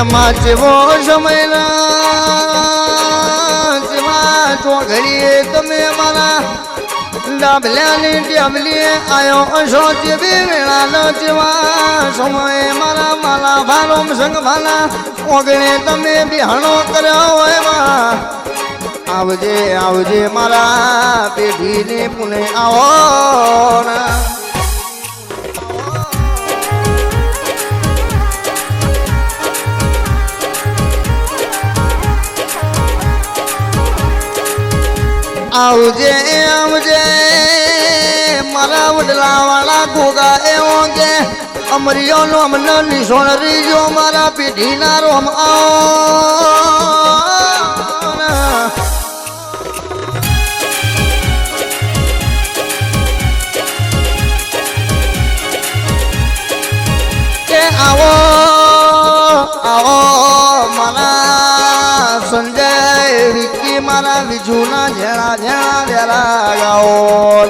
એમાં જેવો સમય જેવા ચોઘડીએ તમે મારા ડાબલ્યાની ડાબલીએ આયો અશો જેવી વેળાનો જેવા સમયે મારા માલા ભારોમ સંગ ભાલા ઓગણે તમે બિહાણો કર્યો હોયમાં આવજે આવજે મારા પેઢીને પુણે આવો ના. આવજે આવજે. મારા વડલા વાળા ગોગા એવો કે અમરિયો નો અમને નિશોણ રીજો મારા પેઢીના રોમ આવો આવો. મારા બીજુના ઝેણા ઝેણા વેરા ગાઓ.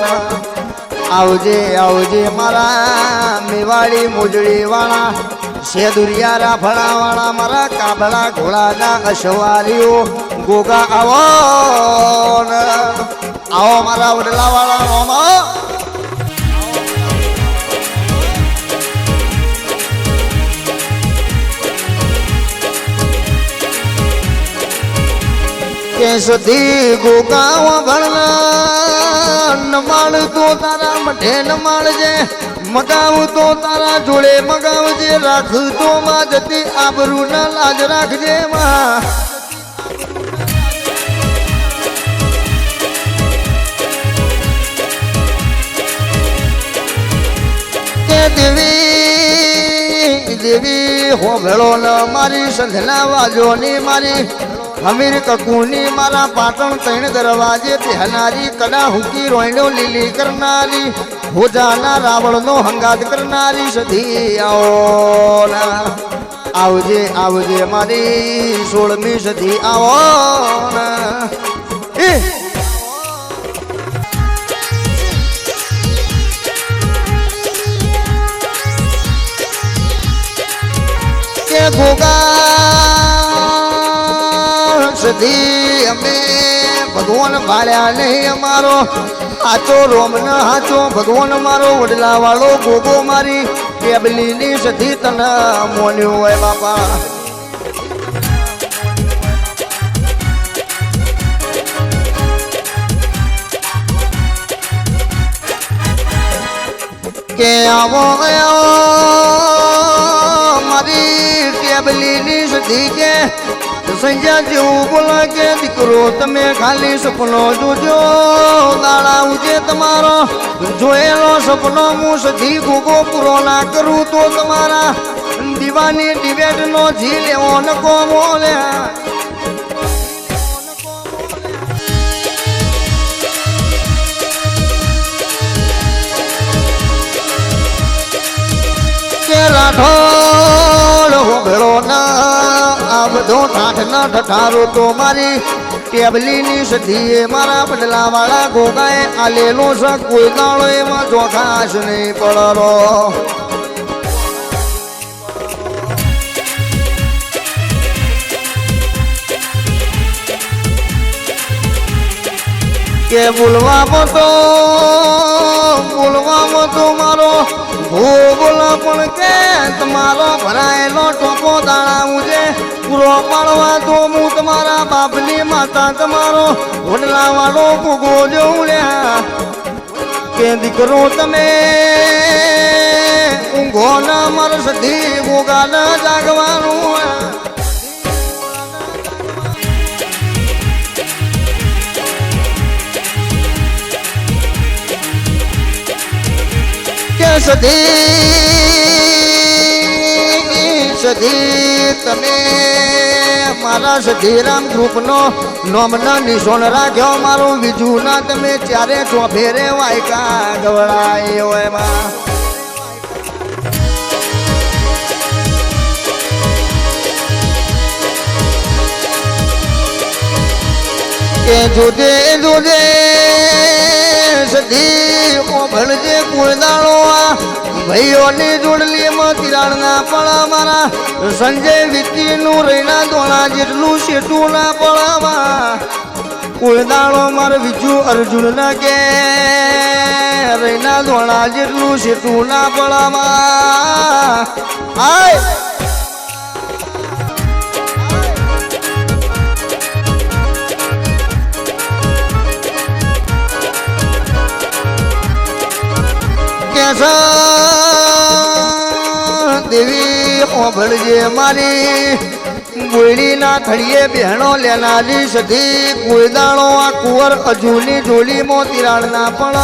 આવજે આવજે મારા મેવાડી મોજડી વાળા શેદુરિયા ફળાવાળા વાળા મારા કાબળા ઘોડાના અશવારીઓ ગોગા આવો આવો મારા વડલા વાળા સધી ગોગાવ ભણના નમાડ તો તારા મઠે નમાડજે મગાવ તો તારા જોડે મગાવજે રાખ તો માં જતી આબરૂ ના લાજ રાખજે માં. દેવી દેવી, હો ભેળો ન મારી, સંધના વાજો ની મારી. હમીર કકુની મારા પાટણ ત્રણ દરવાજે પહેનારી, કડા હુકી રોયણો લીલી કરનારી, હોજાના રાવણનો હંગાત કરનારી સધી આવો આવજે આવજે મારી સોળમી સધી આવો એ! ગોગા સધી અમે ભગવાન ભાળ્યા નહીં અમારો. હાચો રોમ ન હાચો ભગવાન મારો. વડલા વાળો ગોગો મારી. કેબલી ની સધી તને મોન્યું હોય બાપા. કે આવો મારી મારી ટેબલીની સધી કે સંજ્યા જેવું બોલા કે દીકરો તમે ખાલી સપનો જોજો. દાડા ઉજે તમારો, જોયેલો સપનો હું સધી ભૂગો પૂરો ના કરું તો તમારા દીવાની ડિબેટ નો જી લેવો નકો બોલ્યા આ બધો ઠાઠ ન ઠઠારો તો મારી ટેબલીની સધીએ મારા પડલાવાળા વાળા ગોગાએ આલેલો છે કોઈ દાડો એમાં જોખાશ નહીં પડરો. કે બોલવામાં તો બોલવામાં તો મારો ભો બોલા પણ કે તમારો ભરાયેલો ટોપો દાણા પૂરો પાડવા તો હું તમારા બાપની માતા તમારો ઓડલા વાળો ભૂગો જોડ્યા કે દીકરો તમે ઊંઘો ના મર, સધી ભોગા ના જાગવાનું સધી સધી તમે મારા સધીરામ ગ્રુપનો નોમના નિશોન રાખ્યો મારું બીજું ના તમે ચારે ચોફેરે વાયકા ગવડાય એમાં કે જુદે જોજે. સધી ઓ કુળદાળો ભાઈઓની જોડલીમાં તિરાડના પડા મારા. સંજય વિકીનું રૈના દોણા જેટલું શેઠું ના કોઈ દાડો મારે બીજું અર્જુન ના કે. રૈના દોણા જેટલું શેઠું ના આય કેસા દેવી ઓભળજે મારી. ગોળીના થળીએ બહેણો લેનારી સધી. કોઈ આ કુંવર અજુની જોડીમાં તિરાડના પણ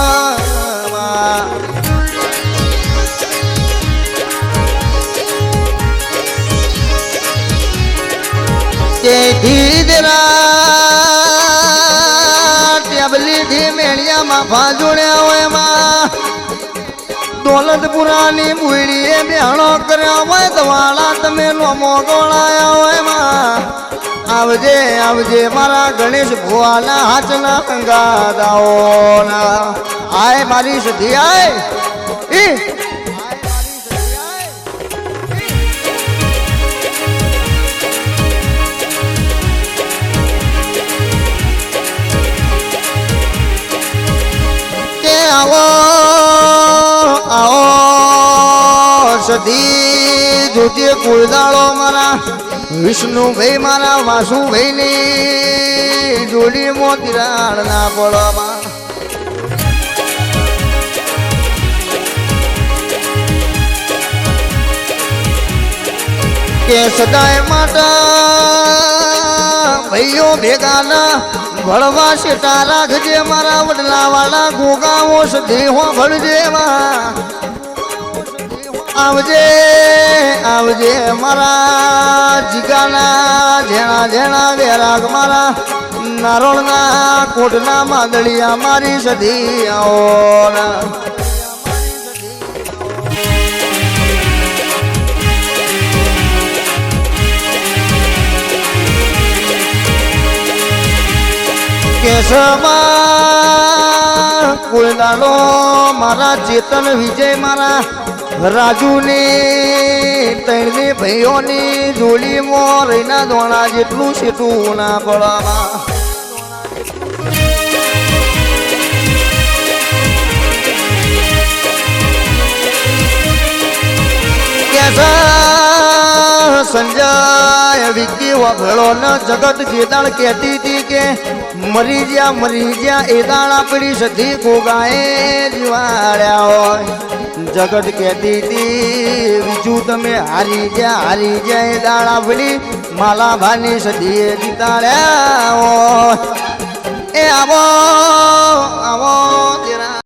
દેરા ટેબલી ધી મેળિયામાં ભાજોડ્યા હોય એમાં. દોલતપુરાની બુડીએ બેહણો કર્યા હોય દવાળા તમે નોમો ગોળાયા હોયમાં આવજે આવજે મારા ગણેશ ભુવાના હાથના અંગાદાઓ ના આય મારી સધી આય ઈ. આવો સધી જોજે કુળદાળો મારા વિષ્ણુભાઈ મારા વાસુભાઈની જોડી મોતીરાળ ના પડવામાં કે સદાય માટે ભાઈઓ ભેગાના ભળવા શેટા રાખજે મારા વડલા વાળા ગોગાઓ સદેહો ભળજે માં આવજે આવજે મારા જીગાના ઝેણા ઝેણા વેરાગ મારા, નારોળના કોટના માદળિયા મારી સધી આવો કેશમાં કુલદાનો મારા ચેતન વિજય મારા રાજુની ત્રણની ભાઈઓની જોડી રહીના દોણા જેટલું સેટું ના કેસા સંજય વિકી વભળો ન જગત જેદાળ કહેતી હતી કે મરી ગયા મરી ગયા એ દાણા પડી સધી ગોગાએ દિવાળ્યા હોય. જગત કહેતી હતી બીજું તમે હારી ગયા હારી ગયા, એ દાણા પડી માલા ભાની એ જીતાડ્યા હોય. એ આવો આવો